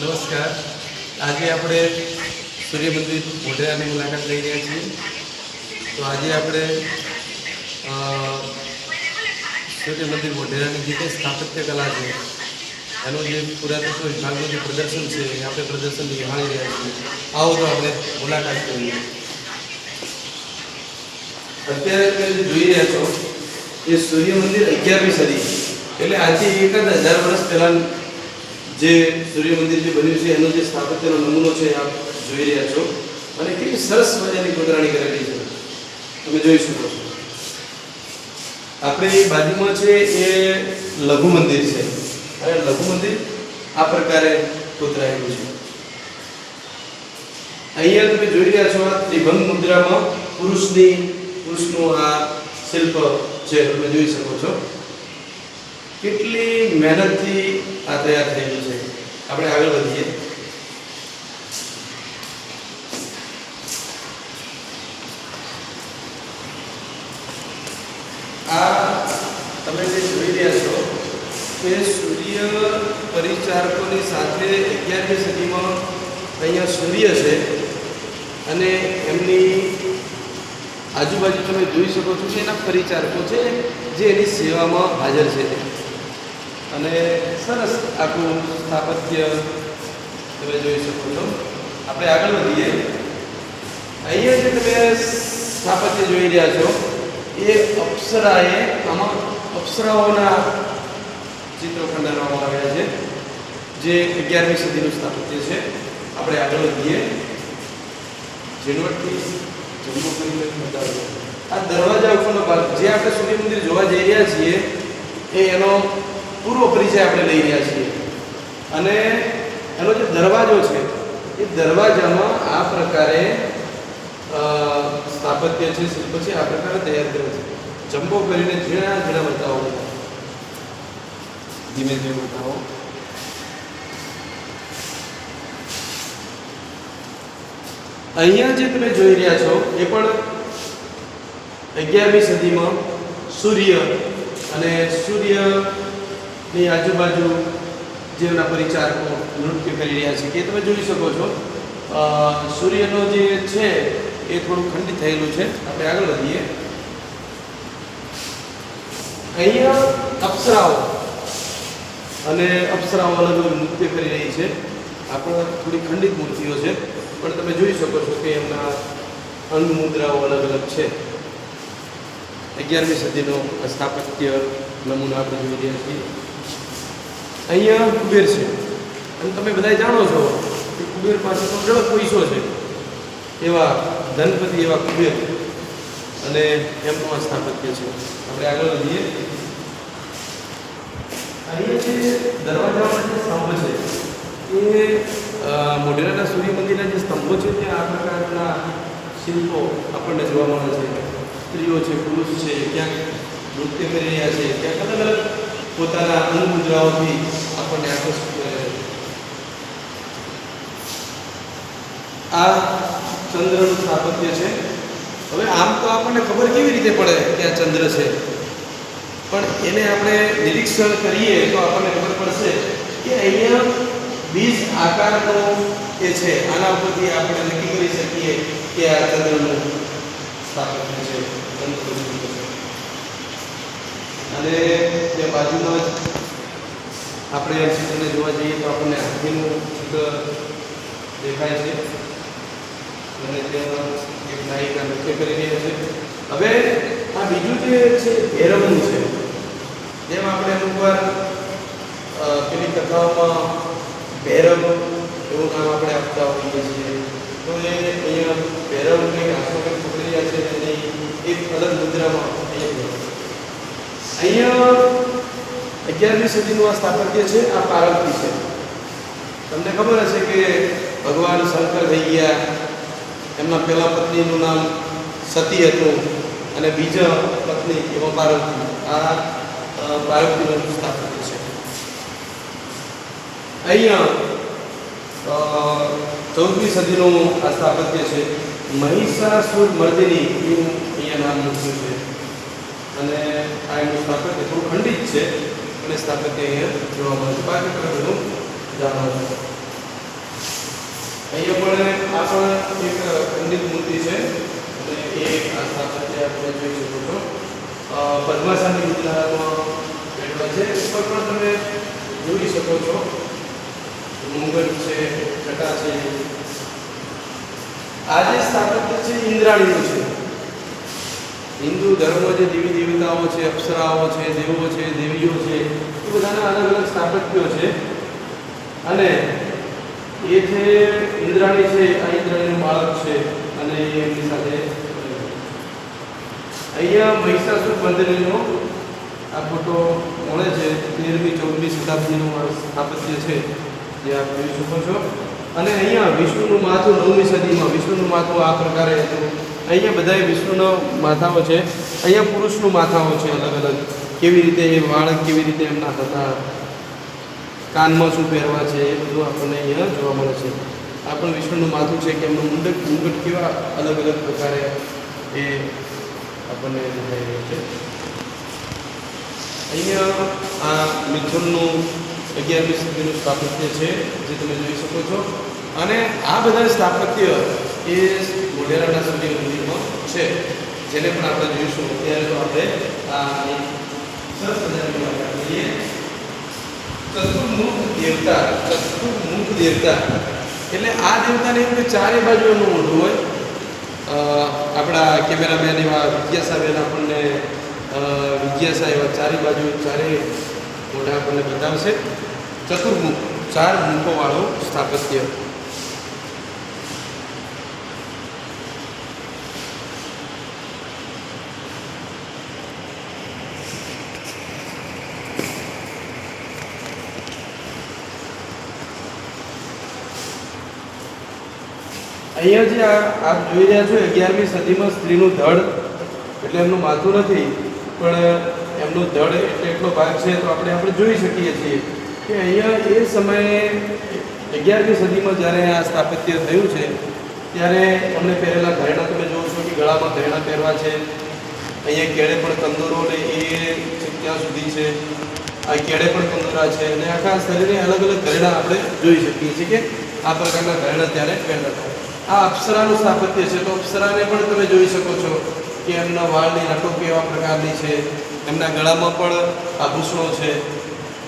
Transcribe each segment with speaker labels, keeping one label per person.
Speaker 1: નમસ્કાર. આજે આપણે સૂર્ય મંદિર મોઢેરાની મુલાકાત લઈ રહ્યા છીએ. તો આજે આપણે સૂર્ય મંદિર મોઢેરાની જે કંઈ સ્થાપત્ય કલા છે, એનું જે પુરાતત્વ વિભાગનું જે પ્રદર્શન છે, એ આપણે પ્રદર્શન નિહાળી રહ્યા છીએ. આવો તો આપણે મુલાકાત કરીએ. અત્યારે તમે જોઈ રહ્યા છો, એ સૂર્ય મંદિર અગિયારમી સદી એટલે આજે એકાદ હજાર વર્ષ પહેલાં જે સૂર્ય મંદિર જે બન્યું છે, એનો જે સ્થાપત્યનો નમૂનો છે, આપ જોઈ રહ્યા છો. અને કેટલી સરસ મજાની કોતરાણી કરેલી છે. તમે જોઈ શકો છો. આપણે બાજુમાં છે એ લઘુ મંદિર છે. અને લઘુ મંદિર આ પ્રકારે કોતરાયેલું છે. અહીંયા તમે જોઈ રહ્યા છો આ ત્રિભંગ મુદ્રામાં પુરુષની, પુરુષનું આ શિલ્પ છે. તમે જોઈ શકો છો. કેટલી મહેનતથી આ તૈયાર થયેલું છે. આપણે આગળ વધીએ. આ તમે જે જોઈ રહ્યા છો કે સૂર્ય પરિચારકોની સાથે અગિયારમી સદીમાં અહીંયા સૂર્ય છે અને એમની આજુબાજુ તમે જોઈ શકો છો કે એના પરિચારકો છે જે એની સેવામાં હાજર છે. અને સરસ આખું સ્થાપત્ય તમે જોઈ શકો છો. આપણે આગળ વધીએ. અહીંયા જે તમે સ્થાપત્ય જોઈ રહ્યા છો, એ અપ્સરાએ આમાં અપ્સરાઓના ચિત્રો ખંડારવામાં આવ્યા છે, જે અગિયારમી સદીનું સ્થાપત્ય છે. આપણે આગળ વધીએ. ઝીણવટથી જમ્મુ બતાવ્યો આ દરવાજા ઉપરનો ભાગ, જે આપણે સૂર્ય મંદિર જોવા જઈ રહ્યા છીએ, એ એનો પૂર્વ પરિચય આપણે લઈ રહ્યા છીએ. અને એનો જે દરવાજો છે, એ દરવાજામાં આ પ્રકારે સ્થાપત્ય છે, શિલ્પ છે, આ પ્રકારે તૈયાર કર્યો છે. જમ્બો કરીને ઝીણા ઝીણા બતાવો. ધીમે ધીમે બતાવો. અહીંયા જે તમે જોઈ રહ્યા છો, એ પણ અગિયારમી સદીમાં સૂર્ય અને સૂર્યની આજુબાજુ જેના પરિચારકો નૃત્ય કરી રહ્યા છે, કે તમે જોઈ શકો છો. સૂર્યનો જે છે એ થોડું ખંડિત થયેલું છે. આપણે આગળ વધીએ. અહીંયા અપ્સરાઓ અને અપ્સરાઓ અલગ અલગ નૃત્ય કરી રહી છે. આપણે થોડી ખંડિત મૂર્તિઓ છે, પણ તમે જોઈ શકો છો કે એમના અંગ મુદ્રાઓ અલગ અલગ છે. અગિયારમી સદીનો સ્થાપત્ય નમૂના આપણે જોઈ રહ્યા છીએ. અહીંયા કુબેર છે. અને તમે બધા જાણો છો કે કુબેર પાસે તો ઘણો પૈસો છે. એવા ધનપતિ, એવા કુબેર. અને એમનું આ સ્થાપત્ય છે. આપણે આગળ વધીએ. અહીંયા જે દરવાજા જે સ્તંભ છે, એ મોઢેરાના સૂર્ય મંદિરના જે સ્તંભો છે, તે આ પ્રકારના શિલ્પો આપણને જોવા મળે છે. સ્ત્રીઓ છે, પુરુષ છે, ક્યાંક નૃત્ય કરી રહ્યા છે, ક્યાંક અલગ અલગ પોતાના અંગ મુદ્રાઓથી આપણને આકર્ષિત આ ચંદ્રનું સ્થાપત્ય છે. હવે આમ તો આપણને ખબર કેવી રીતે પડે કે આ ચંદ્ર છે? પણ એને આપણે નિરીક્ષણ કરીએ તો આપણને ખબર પડશે કે અહીંયા બીજ આકારનો એ છે. આના ઉપરથી આપણે નક્કી કરી શકીએ કે આ ચંદ્રનું સ્થાપત્ય છે ચંદ્રનું છે. અને તે બાજુમાં જ આપણે ચિત્રને જોવા જઈએ તો આપણને હાથીનું ચિત્ર દેખાય છે. અને ત્યાં એક નાયિકા નૃત્ય કરી રહ્યા છે. હવે આ બીજું જે છે, ભેરવનું છે જેમ આપણે અમુક વાર પેલી કથાઓમાં ભૈરવ એવું નામ આપણે આપતા હોઈએ છીએ. તો એ અહીંયા ભૈરવને કંઈક પકડી રહ્યા છે એની એક અલગ મુદ્રામાં અહીંયા અહીંયા અગિયારમી સદીનું આ સ્થાપત્ય છે, આ પારંપરિક છે. તમને ખબર હશે કે ભગવાન શંકર થઈ ગયા, એમના પહેલા પત્નીનું નામ સતી હતું અને બીજા પત્ની એમાં પાર્વતી. આ પાર્વતીનું સ્થાપત્ય છે. અહીંયા ચૌદમી સદીનું આ સ્થાપત્ય છે. મહિષાસુર મર્દિની એવું અહીંયા નામ મૂક્યું છે. અને આ એનું સ્થાપત્ય થોડું ખંડિત છે. અને સ્થાપત્ય અહીંયા જોવા મળે છે. બાકી પણ બધું જાણો છો પણ એક ખંડિત મૂર્તિ છે. અને એ આ સ્થાપત્ય આપણે જોઈ શકો છો પદ્માશાની મુદ્રામાં બેઠેલા છે. ઉપર પણ તમે જોઈ શકો છો. મુંગટ છે ચટા છે. આ જે સ્થાપત્ય છે ઇન્દ્રાણીનું છે. હિન્દુ ધર્મમાં જે દેવી દેવતાઓ છે, અપ્સરાઓ છે, દેવો છે, દેવીઓ છે, એ બધાના અલગ અલગ સ્થાપત્યો છે. અને એ છે ઇન્દ્રાણી છે, આ ઇન્દ્રાણીનું બાળક છે અને એ એમની સાથે, અહીંયા મહિષાસુર બંધનીનો આ ફોટો મળે છે, તેરમી ચૌદમી શતાબ્દીનું સ્થાપત્ય છે, જે આપ જોઈ શકો છો. અને અહીંયા વિષ્ણુનું માથું નવમી સદીમાં, વિષ્ણુનું માથું આ પ્રકારે અહીંયા બધાય વિષ્ણુના માથાઓ છે. અહીંયા પુરુષનું માથાઓ છે અલગ અલગ. કેવી રીતે એ વાળ કેવી રીતે એમના હતા કાનમાં શું પહેરવા છે એ બધું આપણને અહીંયા જોવા મળે છે. આ પણ વિષ્ણુનું માથું છે કે એમનું મુંડક, મુંગટ કેવા અલગ અલગ પ્રકારે એ આપણને દેખાઈ રહ્યું છે. અહીંયા આ મિથુનનું અગિયારમી સદીનું સ્થાપત્ય છે, જે તમે જોઈ શકો છો. અને આ બધા સ્થાપત્ય એ મોઢેરાના સૂર્ય મંદિરમાં છે. જેને પણ આપણે જોઈશું અત્યારે તો આપણે આ સરસ મજાની વાત કરીએ ચતુર્મુખ દેવતા ચતુર્મુખ દેવતા. એટલે આ દેવતાને એવું કે ચારે બાજુ એમનું મોઢું હોય. આપણા કેમેરામેન એવા વિદ્યાસાહેબ આપણને અ, વિદ્યાસા એવા ચારે બાજુ ચારે મોઢા આપણને બતાવશે. ચતુર્મુખ ચાર મુખોવાળું સ્થાપત્ય. અહીંયા જે આપ જોઈ રહ્યા છો, અગિયારમી સદીમાં સ્ત્રીનું ધડ, એટલે એમનું માથું નથી, પણ એમનું ધડ એટલે એટલો ભાગ છે, તો આપણે આપણે જોઈ શકીએ છીએ કે અહીંયા એ સમયે અગિયારમી સદીમાં જ્યારે આ સ્થાપત્ય થયું છે, ત્યારે અમને પહેરેલા ઘરેણા તમે જોવો છો કે ગળામાં ઘરેણા પહેરવા છે, અહીંયા કેળે પણ કંદોરો ને એ ત્યાં સુધી છે, આ કેળે પણ કંદોરા છે, અને આખા શરીરે અલગ અલગ ઘરેણા આપણે જોઈ શકીએ છીએ કે આ પ્રકારના ઘરેણા ત્યારે પહેરતા હતા. આ અપ્સરાનું સ્થાપત્ય છે. તો અપ્સરાને પણ તમે જોઈ શકો છો કે એમના વાળની નટો કેવા પ્રકારની છે. એમના ગળામાં પણ આભૂષણો છે.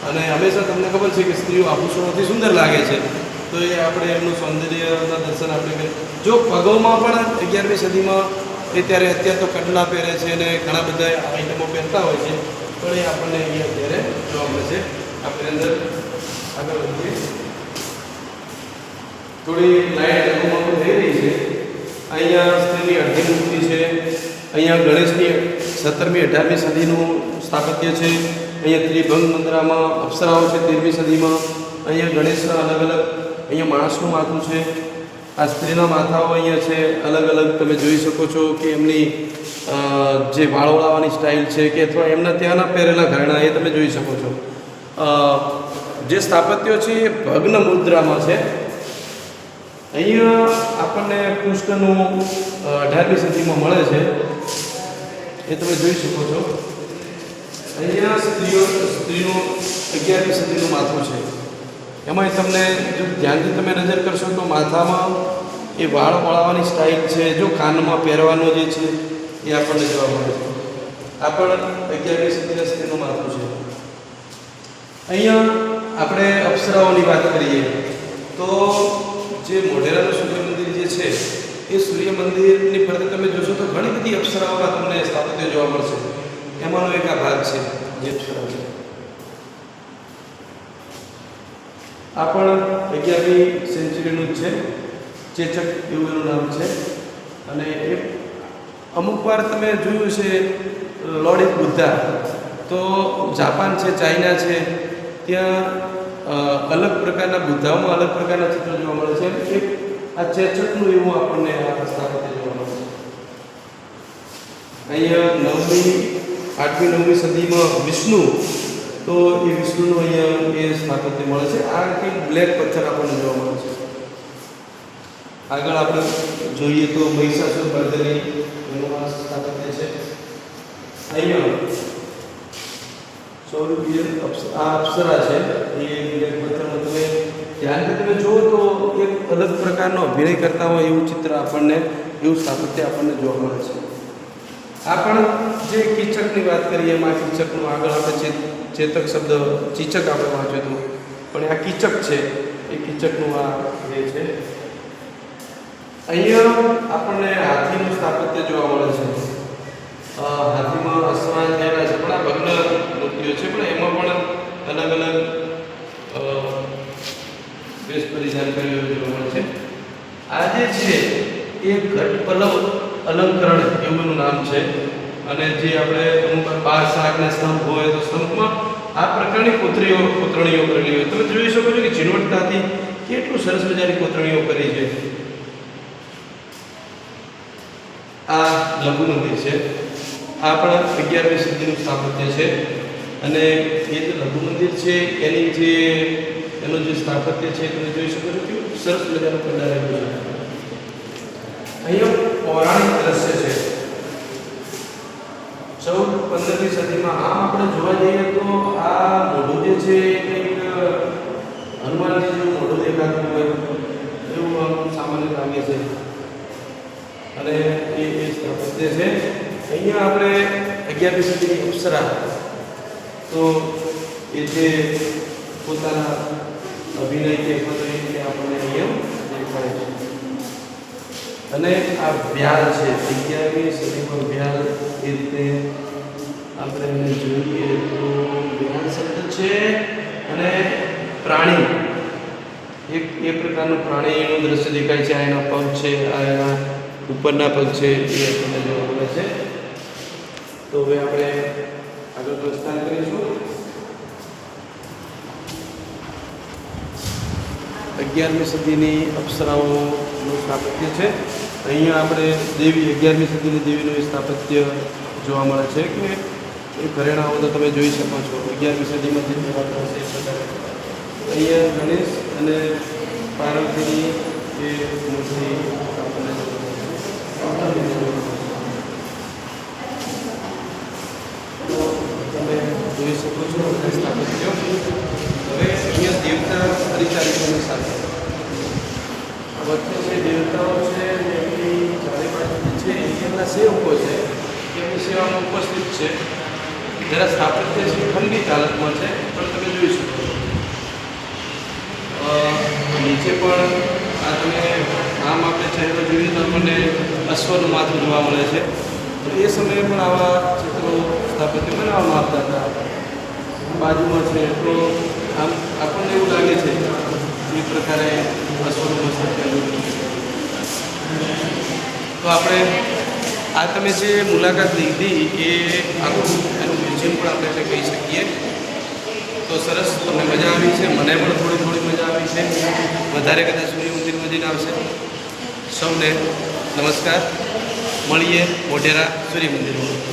Speaker 1: અને હંમેશા તમને ખબર છે કે સ્ત્રીઓ આભૂષણોથી સુંદર લાગે છે. તો એ આપણે એમનું સૌંદર્યના દર્શન આપણે જો પગોમાં પણ અગિયારમી સદીમાં એ ત્યારે અત્યારે તો કટલા પહેરે છે અને ઘણા બધા આઈટમો પહેરતા હોય છે. પણ એ આપણને અહીંયા અત્યારે જોવા મળે છે. આપણે અંદર આગળ વધીએ. થોડી પણ થઈ રહી છે. અહીંયા સ્ત્રીની અડધી મૂર્તિ છે. અહીંયા ગણેશની સત્તરમી, અઢારમી સદીનું સ્થાપત્ય છે. અહીંયા ત્રિભંગ મંદિરામાં અપ્સરાઓ છે તેરમી સદીમાં. અહીંયા ગણેશના અલગ અલગ અહીંયા માણસનું માથું છે. આ સ્ત્રીના માથાઓ અહીંયા છે. અલગ અલગ તમે જોઈ શકો છો કે એમની જે વાળ ઓળાવવાની સ્ટાઇલ છે કે અથવા એમના ત્યાંના પહેરેલા ઘરેણા, એ તમે જોઈ શકો છો. જે સ્થાપત્યો છે એ ભગ્ન મુદ્રામાં છે. અહીંયા આપણને કૃષ્ણનું અઢારમી સદીમાં મળે છે. એ તમે જોઈ શકો છો. અહીંયા સ્ત્રીઓ સ્ત્રીનું અગિયારમી સદીનું માથું છે. એમાં તમને જો ધ્યાનથી તમે નજર કરશો તો માથામાં એ વાળ વળાવવાની સ્ટાઇલ છે, જો કાનમાં પહેરવાનો જે છે, એ આપણને જોવા મળે છે. આ પણ અગિયારમી સદીના સ્ત્રીનું માથું છે. અહીંયા આપણે અપ્સરાઓની વાત કરીએ તો જે મોઢેરાનું સૂર્ય મંદિર જે છે, એ સૂર્ય મંદિરની ફરતે તમે જોશો તો ઘણી બધી અપ્સરાઓના તમને સ્થાપત્ય જોવા મળશે. એમાંનો એક આ ભાગ છે, જે અપ્સરા છે. આ પણ અગિયારમી સેન્ચુરીનું જ છે, ચેચક એવું એનું નામ છે. અને એ અમુક વાર તમે જોયું છે લોર્ડ બુદ્ધા. તો જાપાન છે, ચાઇના છે, ત્યાં અલગ પ્રકારના બુદ્ધાઓમાં અલગ પ્રકારના ચિત્રો જોવા મળે છે. એક આ ચેચકનું એવું આપણને આ સ્થાપત્ય જોવા મળે છે. અહીંયા નવમી, આઠમી, નવમી સદીમાં વિષ્ણુ, તો એ વિષ્ણુનું અહીંયા એ સ્થાપત્ય મળે છે. આ કંઈક બ્લેક પથ્થર આપણને જોવા મળે છે. આગળ આપણે જોઈએ તો મહિષાસુર મર્દની એનું સ્થાપત્ય છે. અહીંયા સૌરભીય આ અપ્સરા છે, એ બ્લેક તમે ધ્યાનથી તમે જુઓ તો એક અલગ પ્રકારનો અભિનય કરતા હોય એવું ચિત્ર આપણને, એવું સ્થાપત્ય આપણને જોવા મળે છે. આ પણ જે કીચકની વાત કરીએ, એમાં કીચકનું આગળ આપણે ચેતક શબ્દ ચીચક આપણે વાંચ્યું હતું. પણ આ કીચક છે, એ કીચકનું આ જે છે, અહીંયા આપણને હાથીનું સ્થાપત્ય જોવા મળે છે. હાથીમાં અસમાન થયેલા છે. પણ આ ભગ્ન મૂર્તિઓ છે, પણ એમાં પણ અલગ અલગ વેશ પરિધાન કર્યું જોવા મળે છે. આ જે છે, એ ઘટ અલંકરણ એવું નામ છે. અને જે આપણે અમુક બાર શાકના સ્તંભ હોય તો સ્તંભમાં આ પ્રકારની કોતરીઓ, કોતરણીઓ કરેલી હોય. તમે જોઈ શકો છો કે ઝીણવટતાથી કેટલું સરસ મજાની કોતરણીઓ કરી છે. આ લઘુ મંદિર છે. આ પણ અગિયારમી સદીનું સ્થાપત્ય છે. અને એ જે લઘુ મંદિર છે, એની જે, એનું જે સ્થાપત્ય છે, તમે જોઈ શકો છો કેવું સરસ મજાનું કંડારેલું છે. અહીંયા પૌરાણિક દ્રશ્ય છે. ચૌદ, પંદરમી સદીમાં આમ આપણે જોવા જઈએ તો આ મોઢું જે છે કંઈક, હનુમાનજી જેવું મોઢું દેખાતું હોય, એવું સામાન્ય લાગે છે. અને એ સ્થાપત્ય છે. અહીંયા આપણે અગિયારમી સદીની અપ્સરા તો એ જે પોતાના અભિનય કે પદવી રીતે આપણને અહીંયા દેખાય છે. અને આ વ્યાલ છે, અગિયારમી સદીમાં વ્યાલ એ રીતે આપણે એને જોઈએ તો વ્યાલ શબ્દ છે અને પ્રાણી. એક, એ પ્રકારનું પ્રાણીનું દ્રશ્ય દેખાય છે, આ એના પગ છે, આ એના ઉપરના પગ છે, એ આપણને જોવા મળે છે. તો હવે આપણે આગળ પ્રસ્થાન કરીશું. અગિયારમી સદીની અપ્સરાઓનું સ્થાપત્ય છે. અહીંયા આપણે દેવી, અગિયારમી સદીની દેવીનું સ્થાપત્ય જોવા મળે છે કે એ ઘરેણાઓ તો તમે જોઈ શકો છો. અગિયારમી સદીમાં જે જોવા એ અહીંયા ગણેશ અને પાર્વતીની એ મૂર્તિ આપણને જોવા મળે છે. તો તમે સ્થાપત્યો હવે દેવતા પરિચારિકોની સાથે વચ્ચે જે દેવતાઓ છે એમની ચારે બાજુ છે એમના સેવકો છે એમની સેવામાં ઉપસ્થિત છે જરા સ્થાપત્ય છે ખંડિત હાલતમાં છે પણ તમે જોઈ શકો નીચે પણ આ તમે આમ આપણે ચહેરો જોઈએ તો આપણને અશ્વનું માથું જોવા મળે છે. તો એ સમયે પણ આવા ચિત્રો સ્થાપત્ય બનાવવામાં આવતા હતા. બાજુમાં છે, તો આમ આપણને એવું લાગે છે એ પ્રકારે અશ્વનું મસ્તક તો આપણે, આ તમે જે મુલાકાત લીધી એ આખું એનું મ્યુઝિયમ પણ આપણે એટલે કહી શકીએ. તો સરસ, તમને મજા આવી છે, મને પણ થોડી થોડી મજા આવી છે. વધારે કદાચ સૂર્ય મંદિર મજીને આવશે. સૌને નમસ્કાર. મળીએ મોઢેરા સૂર્ય મંદિરમાં